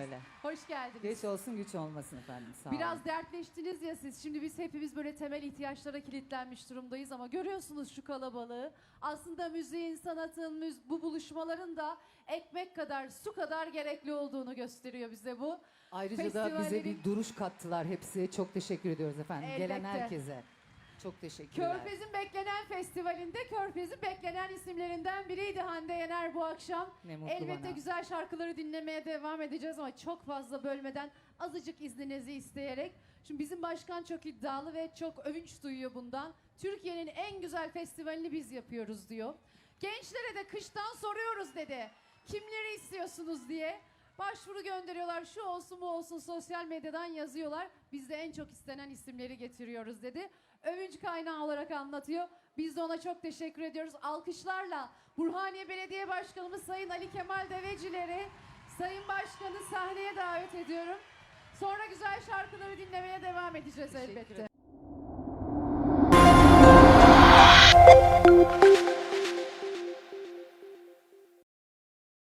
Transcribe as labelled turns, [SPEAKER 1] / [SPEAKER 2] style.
[SPEAKER 1] Öyle.
[SPEAKER 2] Hoş geldiniz.
[SPEAKER 1] Geç olsun güç olmasın efendim. Sağ olun.
[SPEAKER 2] Biraz dertleştiniz ya siz. Şimdi biz hepimiz böyle temel ihtiyaçlara kilitlenmiş durumdayız ama görüyorsunuz şu kalabalığı. Aslında müziğin, sanatın, müz- bu buluşmaların da ekmek kadar, su kadar gerekli olduğunu gösteriyor bize bu.
[SPEAKER 1] Ayrıca da bize
[SPEAKER 2] Festivallerin-
[SPEAKER 1] bir duruş kattılar hepsi. Çok teşekkür ediyoruz efendim. Gelen
[SPEAKER 2] Elbette.
[SPEAKER 1] herkese. Çok teşekkürler.
[SPEAKER 2] Körfez'in beklenen festivalinde Körfez'in beklenen isimlerinden biriydi Hande Yener bu akşam.
[SPEAKER 1] Ne mutlu
[SPEAKER 2] Elbette
[SPEAKER 1] bana.
[SPEAKER 2] güzel şarkıları dinlemeye devam edeceğiz ama çok fazla bölmeden azıcık izninizi isteyerek. Şimdi bizim başkan çok iddialı ve çok övünç duyuyor bundan. Türkiye'nin en güzel festivalini biz yapıyoruz diyor. Gençlere de kıştan soruyoruz dedi. Kimleri istiyorsunuz diye. Başvuru gönderiyorlar şu olsun bu olsun sosyal medyadan yazıyorlar. Biz de en çok istenen isimleri getiriyoruz dedi. Övünç kaynağı olarak anlatıyor. Biz de ona çok teşekkür ediyoruz. Alkışlarla Burhaniye Belediye Başkanımız Sayın Ali Kemal Devecileri Sayın Başkanı sahneye davet ediyorum. Sonra güzel şarkıları dinlemeye devam edeceğiz elbette.